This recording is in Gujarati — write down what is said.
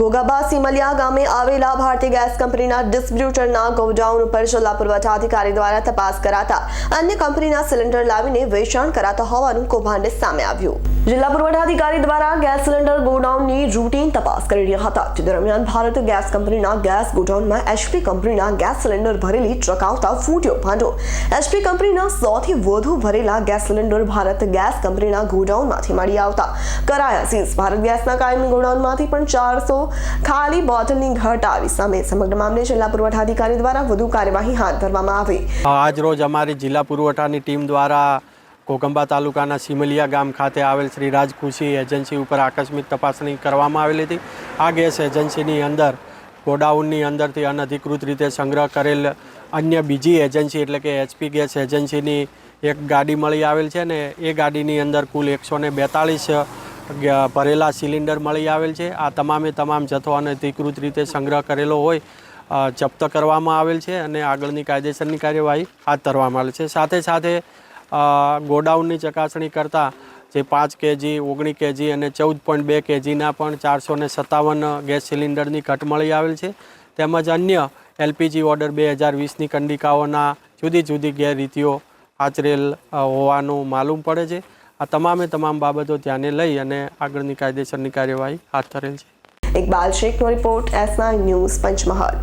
ગોગાબા સિમલિયા ગામે આવેલા ભારતીય ગેસ કંપનીના ડિસ્ટ્રીબ્યુટરના ગોડાઉન ઉપર જિલ્લા પુરવઠા અધિકારી દ્વારા તપાસ કરાતા અન્ય કંપનીના સિલિન્ડર લાવીને વેચાણ કરાતા હોવાનું કૌભાંડ સામે આવ્યું. જિલ્લા પુરવઠા અધિકારી દ્વારા ગેસ સિલિન્ડર ગોડાઉનની રૂટીન તપાસ કરી રહ્યા હતા તે દરમિયાન ભારત ગેસ કંપનીના ગેસ ગોડાઉનમાં એચપી કંપનીના ગેસ સિલિન્ડર ભરેલી ટ્રક આવતા ફૂટ્યો ભાંડો. એચપી કંપનીના સૌથી વધુ ભરેલા ગેસ સિલિન્ડર ભારત ગેસ કંપનીના ગોડાઉનમાંથી મળી આવતા. કરાયા સીઝ, ભારત ગેસના કાયમી ગોડાઉનમાંથી પણ ચારસો ખાલી બોટલની ઘટ આવી સામે સમગ્ર મામલે જિલ્લા પુરવઠા અધિકારી દ્વારા વધુ કાર્યવાહી હાથ ધરવામાં આવી. આજ રોજ અમારી જિલ્લા પુરવઠાની ટીમ દ્વારા કોગંબા તાલુકાના સિમલિયા ગામ ખાતે આવેલ શ્રી રાજ એજન્સી ઉપર આકસ્મિક તપાસણી કરવામાં આવેલી હતી. આ ગેસ એજન્સીની અંદર, ગોડાઉનની અંદરથી અનધિકૃત રીતે સંગ્રહ કરેલ અન્ય બીજી એજન્સી એટલે કે એચપી ગેસ એજન્સીની એક ગાડી મળી આવેલ છે ને એ ગાડીની અંદર કુલ એકસો ને બેતાળીસ ભરેલા સિલિન્ડર મળી આવેલ છે. આ તમામે તમામ જથ્થો અનધિકૃત રીતે સંગ્રહ કરેલો હોય જપ્ત કરવામાં આવેલ છે અને આગળની કાયદેસરની કાર્યવાહી હાથ ધરવામાં આવેલ છે. સાથે સાથે ગોડાઉનની ચકાસણી કરતાં જે પાંચ કેજી ઓગણીસ કેજી અને ચૌદ પોઈન્ટ બે કેજીના પણ ચારસો ને સત્તાવન ગેસ સિલિન્ડરની ઘટ મળી આવેલ છે. તેમજ અન્ય એલપીજી ઓર્ડર બે હજાર વીસની કંડિકાઓના જુદી જુદી ગેરરીતિઓ આચરેલ હોવાનું માલુમ પડે છે. આ તમામે તમામ બાબતો ધ્યાને લઈ અને આગળની કાયદેસરની કાર્યવાહી હાથ ધરેલ છે. ઇકબાલ શેખનો રિપોર્ટ એસઆઈ ન્યૂઝ પંચમહાલ.